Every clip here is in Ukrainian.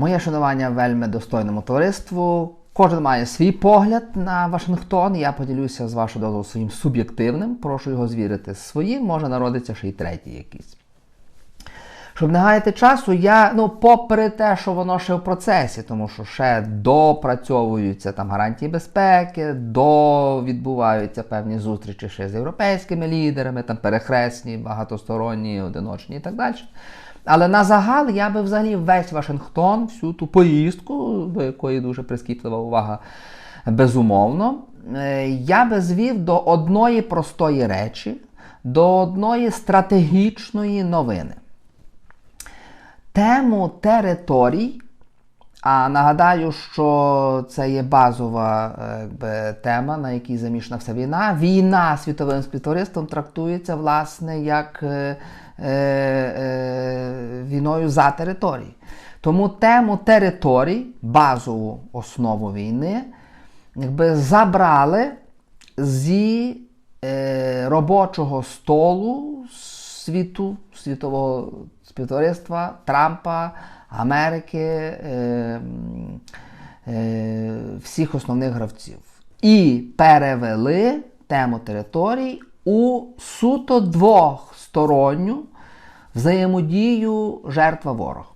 Моє шанування вельми достойному товариству. Кожен має свій погляд на Вашингтон. Я поділюся з вашого дозволу своїм суб'єктивним. Прошу його звірити з своїм, може народиться ще й третій якийсь. Щоб не гаяти часу, я, ну, попри те, що воно ще в процесі, тому що ще допрацьовуються там гарантії безпеки, до відбуваються певні зустрічі ще з європейськими лідерами, там перехресні, багатосторонні, одиночні і так далі. Але на загал я би взагалі весь Вашингтон, всю ту поїздку, до якої дуже прискіплива увага, безумовно, е, я би звів до одної простої речі, до одної стратегічної новини. Тему територій. А нагадаю, що це є базова е, якби, тема, на якій замішана вся війна. Війна світовим співтовариством трактується, власне, як е, е, е, війною за території. Тому тему територій, базову основу війни, якби забрали зі е, робочого столу світу, світового співтовариства Трампа, Америки, е, е, всіх основних гравців. І перевели тему територій у суто двохсторонню взаємодію жертва ворог.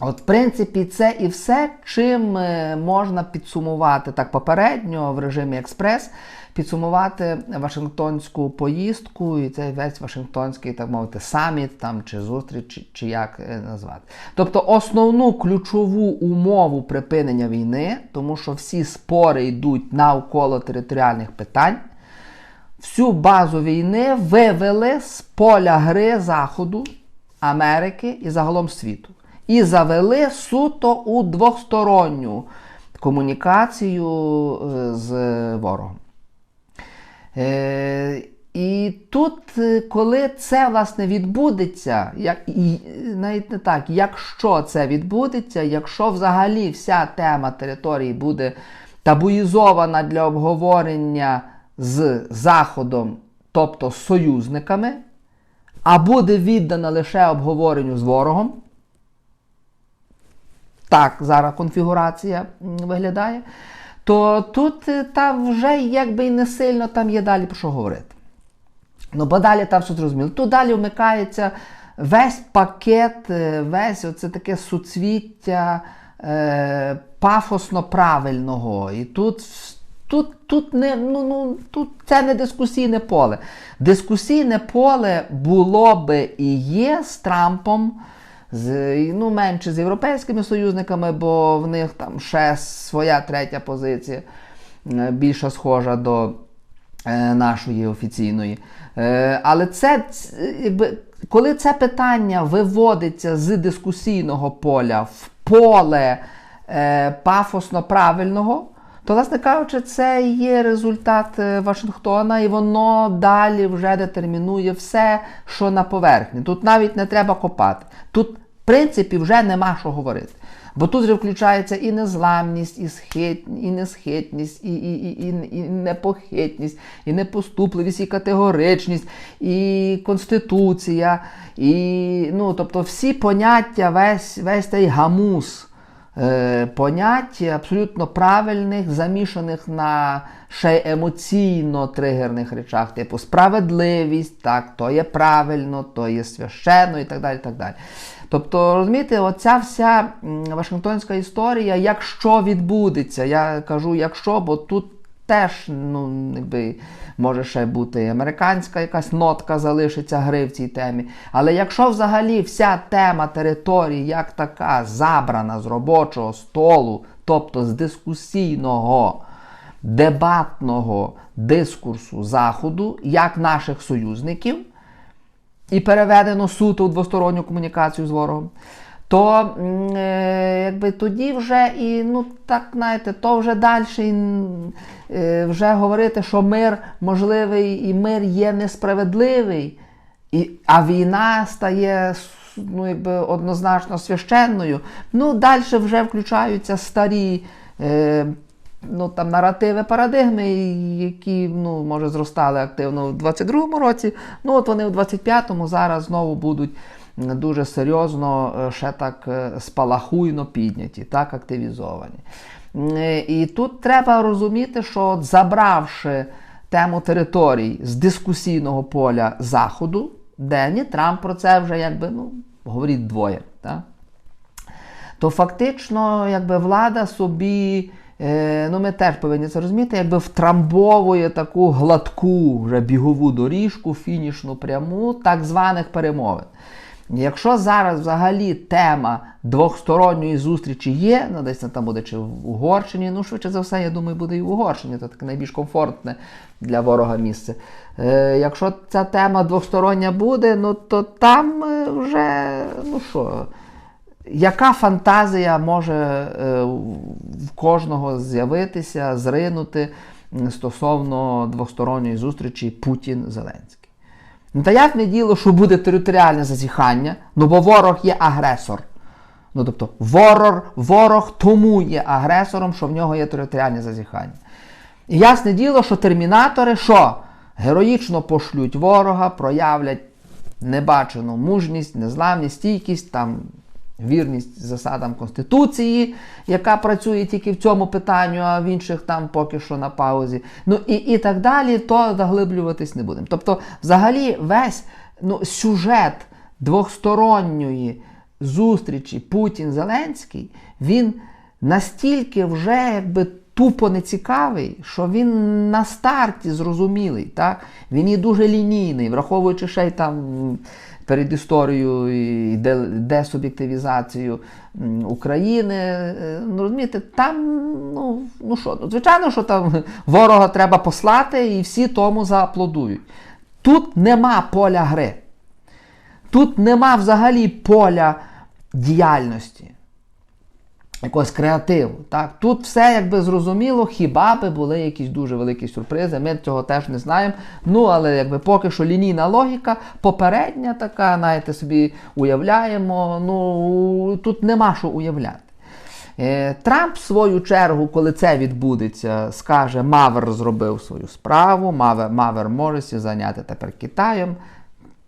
От, в принципі, це і все, чим е, можна підсумувати так попередньо в режимі експрес, підсумувати Вашингтонську поїздку і цей весь Вашингтонський, так мовити, саміт там, чи зустріч, чи, чи як е, назвати. Тобто основну ключову умову припинення війни, тому що всі спори йдуть навколо територіальних питань. Всю базу війни вивели з поля гри Заходу, Америки і загалом світу і завели суто у двосторонню комунікацію е, з ворогом. Е, І тут, е, коли це власне відбудеться, як, і, навіть не так, якщо це відбудеться, якщо взагалі вся тема території буде табуїзована для обговорення з Заходом, тобто з союзниками, а буде віддана лише обговоренню з ворогом, так зараз конфігурація виглядає, то тут е, там вже якби і не сильно там є далі про що говорити. Ну, бо далі там все зрозуміло. Тут далі вмикається весь пакет, е, весь оце таке суцвіття е, пафосно правильного. І тут тут, тут, не, ну, ну, тут це не дискусійне поле. Дискусійне поле було би і є з Трампом з, ну, менше з європейськими союзниками, бо в них там ще своя третя позиція, е, більше схожа до е, нашої офіційної. Е, але це, якби, коли це питання виводиться з дискусійного поля в поле пафосно правильного, то, власне кажучи, це є результат Вашингтона, і воно далі вже детермінує все, що на поверхні. Тут навіть не треба копати. Тут принципі, вже нема що говорити. Бо тут вже включається і незламність, і схит, і несхитність, і і, і, і, і непохитність, і непоступливість, і категоричність, і конституція, і ну, тобто всі поняття, весь весь цей гамус понять абсолютно правильних, замішаних на ще емоційно тригерних речах, типу справедливість, так, то є правильно, то є священно і так далі. так далі. Тобто, розумієте, оця вся Вашингтонська історія, якщо відбудеться, я кажу, якщо, бо тут теж ну, якби, може ще бути американська якась нотка залишиться гри в цій темі. Але якщо взагалі вся тема території як така забрана з робочого столу, тобто з дискусійного, дебатного дискурсу Заходу, як наших союзників, і переведено суто у двосторонню комунікацію з ворогом, то е, якби тоді вже і, ну так знаєте, то вже далі е, вже говорити, що мир можливий і мир є несправедливий, і, а війна стає ну, якби, однозначно священною. Ну, далі вже включаються старі. Е, ну, там, наративи парадигми, які ну, може зростали активно у 22-му році. Ну, от вони у 25-му зараз знову будуть дуже серйозно е, ще так е, спалахуйно підняті, так активізовані. Е, І тут треба розуміти, що забравши тему територій з дискусійного поля Заходу, де ні Трамп про це вже якби ну, говорить двоє. Так? то фактично якби влада собі, ну ми теж повинні це розуміти, якби втрамбовує таку гладку вже бігову доріжку, фінішну пряму так званих перемовин. Якщо зараз взагалі тема двохсторонньої зустрічі є, ну десь там буде чи в Угорщині, ну швидше за все, я думаю, буде і в Угорщині, це таке найбільш комфортне для ворога місце. Е, якщо ця тема двохстороння буде, ну то там е, вже, ну що, яка фантазія може е, в кожного з'явитися, зринути стосовно двосторонньої зустрічі Путін-Зеленський? Ну та як діло, що буде територіальне зазіхання, ну бо ворог є агресор. Ну тобто ворог, ворог тому є агресором, що в нього є територіальне зазіхання. І ясне діло, що термінатори що? Героїчно пошлють ворога, проявлять небачену мужність, незламність, стійкість, там, вірність засадам Конституції, яка працює тільки в цьому питанню, а в інших там поки що на паузі. Ну і, і так далі, то заглиблюватись не будемо. Тобто, взагалі, весь ну, сюжет двохсторонньої зустрічі Путін-Зеленський, він настільки вже якби тупо нецікавий, що він на старті зрозумілий. Так? Він є дуже лінійний, враховуючи ще й там перед і десуб'єктивізацію України. Е, Ну, розумієте, там, ну, ну що, ну, звичайно, що там ворога треба послати, і всі тому зааплодують. Тут нема поля гри. Тут нема взагалі поля діяльності, якогось креативу. Так? Тут все якби зрозуміло, хіба би були якісь дуже великі сюрпризи. Ми цього теж не знаємо. Ну, але якби поки що лінійна логіка, попередня така, знаєте, собі уявляємо. Ну, тут нема що уявляти. Е, Трамп, в свою чергу, коли це відбудеться, скаже, Мавер зробив свою справу, Мавер, Мавер може зайняти тепер Китаєм,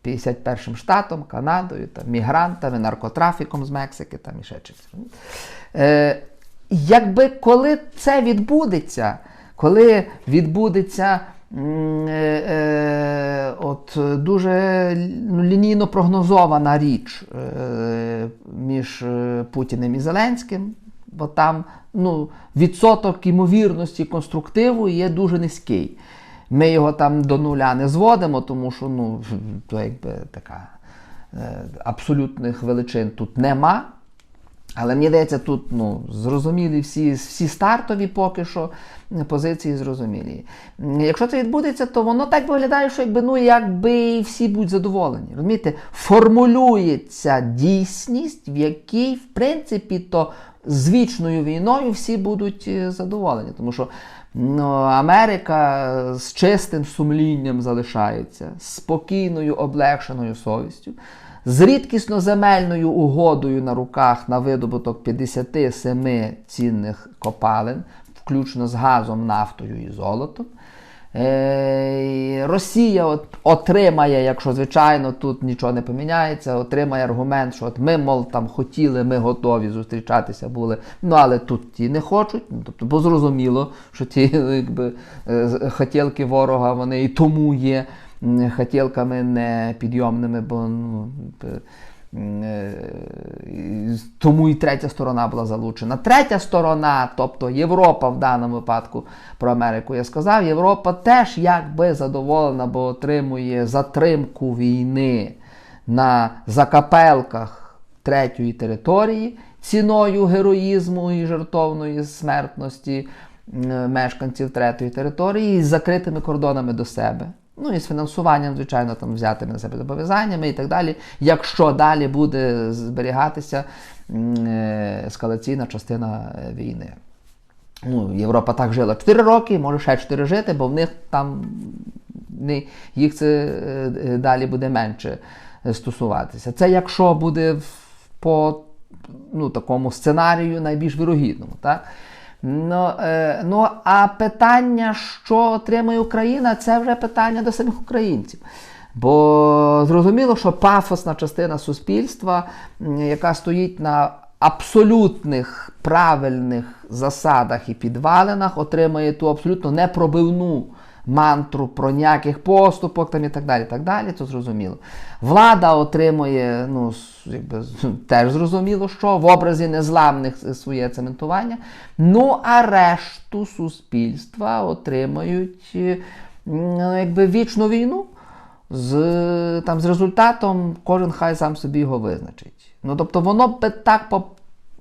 51 штатом, Канадою, там, мігрантами, наркотрафіком з Мексики там, і ще чимось. Е, якби коли це відбудеться, коли відбудеться е, е, от, дуже ну, лінійно прогнозована річ е, між е, Путіним і Зеленським, бо там ну, відсоток ймовірності конструктиву є дуже низький. Ми його там до нуля не зводимо, тому що ну, то якби така е, абсолютних величин тут нема. Але мені здається, тут ну, зрозумілі всі, всі стартові поки що позиції зрозумілі. Якщо це відбудеться, то воно так виглядає, що якби, ну, якби всі будуть задоволені. Розумієте, формулюється дійсність, в якій, в принципі, то з вічною війною всі будуть е, задоволені. Тому що Америка з чистим сумлінням залишається, спокійною, облегшеною совістю з рідкісно земельною угодою на руках на видобуток 57 цінних копалин, включно з газом, нафтою і золотом. Е, Росія от отримає, якщо звичайно тут нічого не поміняється, отримає аргумент, що от ми, мол, там хотіли, ми готові зустрічатися були, ну але тут ті не хочуть. Ну, тобто, бо зрозуміло, що ті якби, е, хотілки ворога вони і тому є хотілками непідйомними, бо ну, е, тому і третя сторона була залучена. Третя сторона, тобто Європа в даному випадку про Америку я сказав, Європа теж якби задоволена, бо отримує затримку війни на закапелках третьої території ціною героїзму і жертовної смертності мешканців третьої території з закритими кордонами до себе. Ну і з фінансуванням, звичайно, там взятими на себе зобов'язаннями і так далі, якщо далі буде зберігатися ескалаційна частина е, війни. Ну, Європа так жила 4 роки, може ще 4 жити, бо в них там не, їх це е, е, далі буде менше стосуватися. Це якщо буде по ну, такому сценарію найбільш вірогідному. Так? Ну, е, ну, а питання, що отримає Україна, це вже питання до самих українців. Бо зрозуміло, що пафосна частина суспільства, яка стоїть на абсолютних правильних засадах і підвалинах, отримає ту абсолютно непробивну мантру про ніяких поступок там і так далі. так далі, Це зрозуміло. Влада отримує, ну, якби, теж зрозуміло, що в образі незламних своє цементування. Ну, а решту суспільства отримають е, ну, якби вічну війну. З, там, з результатом кожен хай сам собі його визначить. Ну, тобто воно би так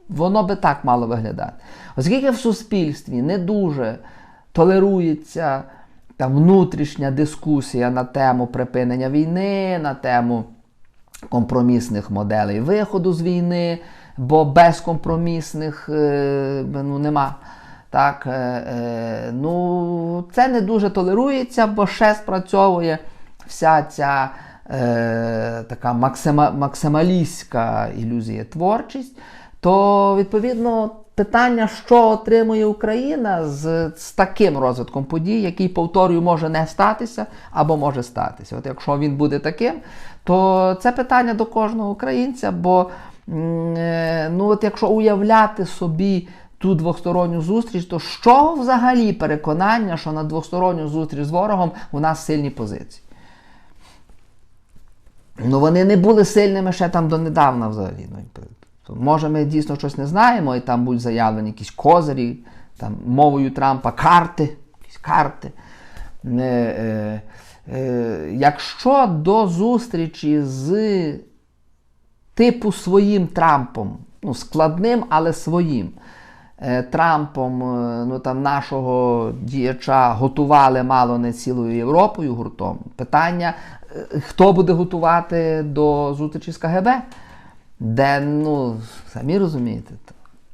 воно би так мало виглядати. Оскільки в суспільстві не дуже толерується там, внутрішня дискусія на тему припинення війни, на тему компромісних моделей виходу з війни, бо безкомпромісних е, ну, нема. Так, е, е, ну, це не дуже толерується, бо ще спрацьовує вся ця е, така максима, максималістська ілюзія творчість. То, відповідно, питання, що отримує Україна з, з таким розвитком подій, який, повторюю, може не статися або може статися. От якщо він буде таким, то це питання до кожного українця, бо е, ну, от якщо уявляти собі ту двосторонню зустріч, то що взагалі переконання, що на двосторонню зустріч з ворогом у нас сильні позиції? Ну, вони не були сильними ще там донедавна взагалі. Може, ми дійсно щось не знаємо, і там будуть заявлені якісь козирі, там, мовою Трампа, карти, якісь карти. Е, е, якщо до зустрічі з типу своїм Трампом, ну, складним, але своїм. е, Трампом е, ну, там, нашого діяча готували мало не цілою Європою гуртом. Питання, е, хто буде готувати до зустрічі з КГБ, де, ну, самі розумієте,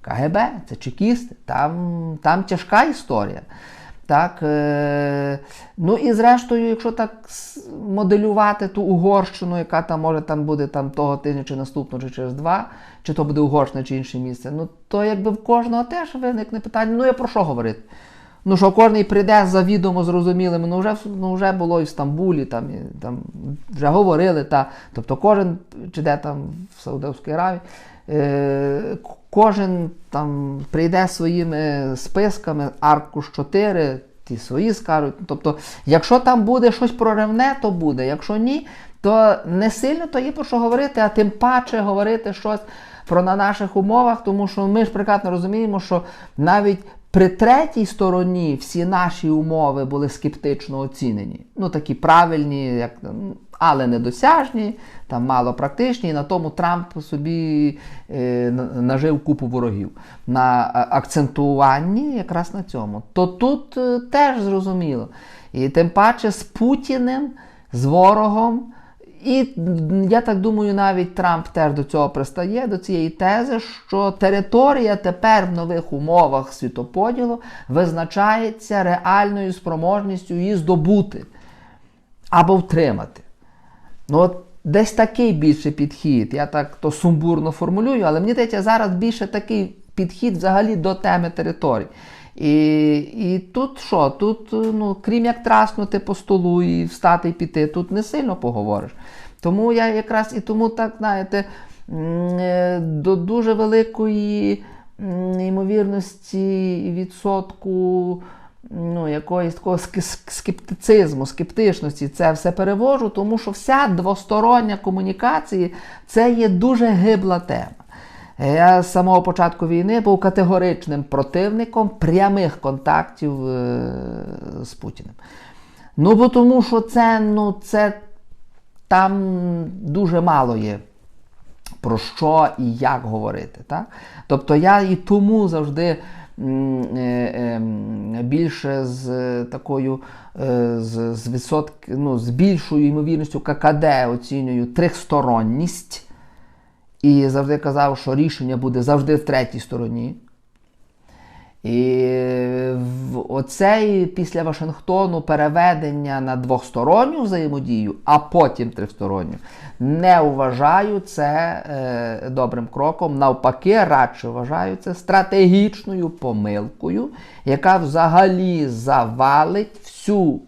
КГБ це чекісти, там, там тяжка історія. Так, е, ну і зрештою, якщо так моделювати ту Угорщину, яка там може там буде там того тижня чи наступного, чи через два, чи то буде Угорщина чи інше місце, ну то якби в кожного теж виникне питання, ну я про що говорити? Ну що кожен прийде завідомо зрозумілими, ну вже, ну вже було і в Стамбулі, там, і, там вже говорили, та, тобто кожен чи де там в Саудовській Аравії, е, кожен там прийде своїми списками, аркуш 4, ті свої скажуть. Тобто, якщо там буде щось проривне, то буде. Якщо ні, то не сильно то є про що говорити, а тим паче говорити щось про на наших умовах, тому що ми ж прекрасно розуміємо, що навіть при третій стороні всі наші умови були скептично оцінені. Ну, такі правильні, як, але недосяжні, там мало практичні, і на тому Трамп собі е, нажив купу ворогів. На е, акцентуванні якраз на цьому. То тут е, теж зрозуміло. І тим паче з Путіним, з ворогом. І я так думаю, навіть Трамп теж до цього пристає, до цієї тези, що територія тепер в нових умовах світоподілу визначається реальною спроможністю її здобути або втримати. Ну, от десь такий більше підхід. Я так то сумбурно формулюю, але мені здається, зараз більше такий підхід взагалі до теми територій. І, і тут що? Тут, ну, крім як траснути по столу і встати і піти, тут не сильно поговориш. Тому я якраз і тому так, знаєте, е, до дуже великої ймовірності відсотку ну, якоїсь такого ск- ск- скептицизму, скептичності це все перевожу, тому що вся двостороння комунікація це є дуже гибла тема. Я з самого початку війни був категоричним противником прямих контактів е, з Путіним. Ну, бо тому що це, ну, це там дуже мало є про що і як говорити. Так? Тобто я і тому завжди е, е, більше з е, такою е, з, з, відсотк, ну, з більшою ймовірністю ККД оцінюю трьохсторонність. І завжди казав, що рішення буде завжди в третій стороні. І в оцей після Вашингтону переведення на двосторонню взаємодію, а потім тристоронню, не вважаю це е, добрим кроком. Навпаки, радше вважаю це стратегічною помилкою, яка взагалі завалить всю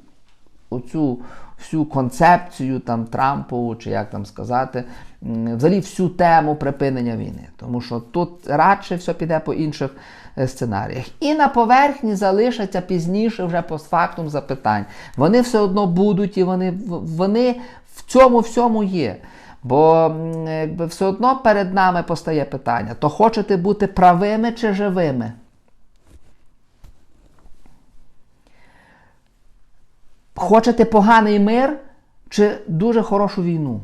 оцю всю концепцію там Трампову, чи як там сказати, взагалі всю тему припинення війни. Тому що тут радше все піде по інших е, сценаріях. І на поверхні залишаться пізніше вже постфактум запитань. Вони все одно будуть і вони, вони в цьому всьому є. Бо якби все одно перед нами постає питання: то хочете бути правими чи живими? Хочете поганий мир чи дуже хорошу війну?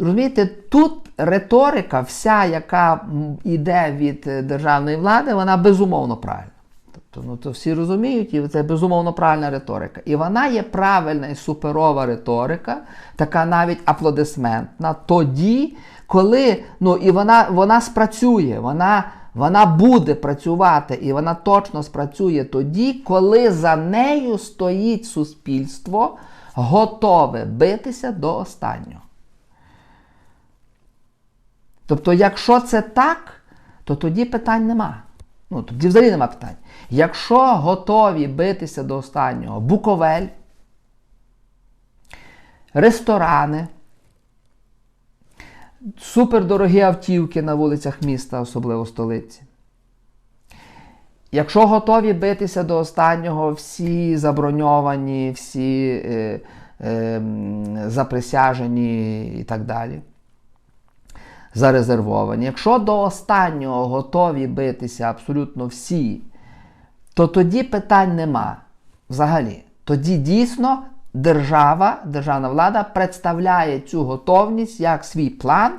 Розумієте, тут риторика, вся, яка йде від е, державної влади, вона безумовно правильна. Тобто, ну, то всі розуміють, і це безумовно правильна риторика. І вона є правильна і суперова риторика, така навіть аплодисментна, тоді, коли ну, і вона, вона спрацює, вона, вона буде працювати, і вона точно спрацює тоді, коли за нею стоїть суспільство, готове битися до останнього. Тобто, якщо це так, то тоді питань нема. Ну, тоді взагалі нема питань. Якщо готові битися до останнього Буковель, ресторани, супердорогі автівки на вулицях міста, особливо столиці. Якщо готові битися до останнього всі заброньовані, всі е, е, заприсяжені і так далі зарезервовані. Якщо до останнього готові битися абсолютно всі, то тоді питань нема взагалі. Тоді дійсно держава, державна влада представляє цю готовність як свій план,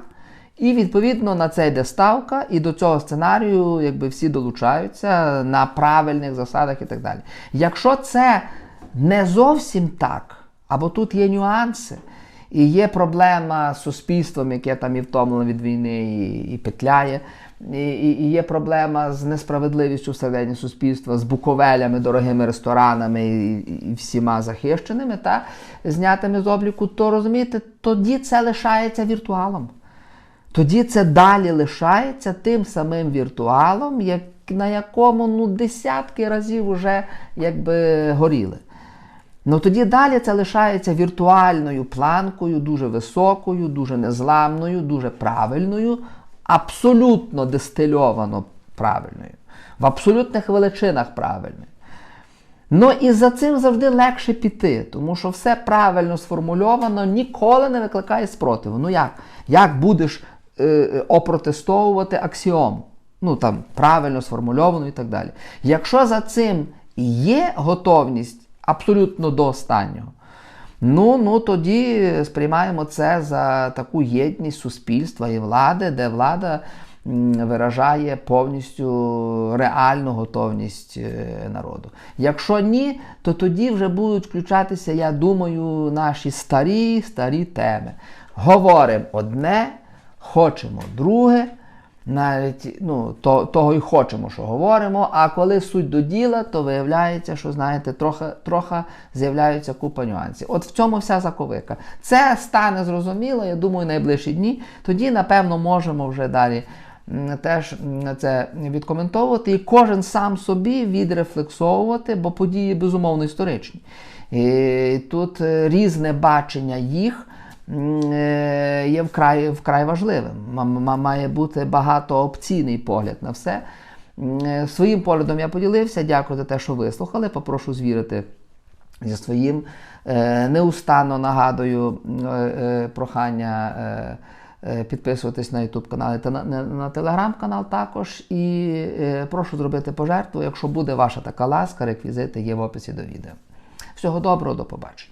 і відповідно на це йде ставка, і до цього сценарію якби всі долучаються на правильних засадах і так далі. Якщо це не зовсім так, або тут є нюанси, і є проблема з суспільством, яке там і втомлено від війни, і, і петляє. І, і, і є проблема з несправедливістю всередині суспільства, з буковелями, дорогими ресторанами і, і всіма захищеними, та, знятими з обліку, то розумієте, тоді це лишається віртуалом. Тоді це далі лишається тим самим віртуалом, як, на якому ну, десятки разів вже якби горіли. Ну тоді далі це лишається віртуальною планкою, дуже високою, дуже незламною, дуже правильною, абсолютно дистильовано правильною, в абсолютних величинах правильною. Ну і за цим завжди легше піти, тому що все правильно сформульовано ніколи не викликає спротиву. Ну як? Як будеш е, опротестовувати аксіому? Ну там правильно сформульовано і так далі. Якщо за цим є готовність абсолютно до останнього. Ну, ну тоді сприймаємо це за таку єдність суспільства і влади, де влада виражає повністю реальну готовність е, народу. Якщо ні, то тоді вже будуть включатися, я думаю, наші старі старі теми. Говоримо одне, хочемо друге навіть ну, то, того і хочемо, що говоримо. А коли суть до діла, то виявляється, що знаєте, трохи, трохи з'являються купа нюансів. От в цьому вся заковика. Це стане зрозуміло, я думаю, найближчі дні. Тоді, напевно, можемо вже далі. Теж це відкоментовувати і кожен сам собі відрефлексовувати, бо події безумовно історичні. І тут е, різне бачення їх є вкрай, вкрай важливим. Має бути багатоопційний погляд на все. Е, Своїм поглядом я поділився. Дякую за те, що вислухали. Попрошу звірити зі своїм. Е, Неустанно нагадую е, е, прохання. е, е, Підписуватись на YouTube канал та на, на, на Telegram канал також. І е, прошу зробити пожертву. Якщо буде ваша така ласка, реквізити є в описі до відео. Всього доброго, до побачення.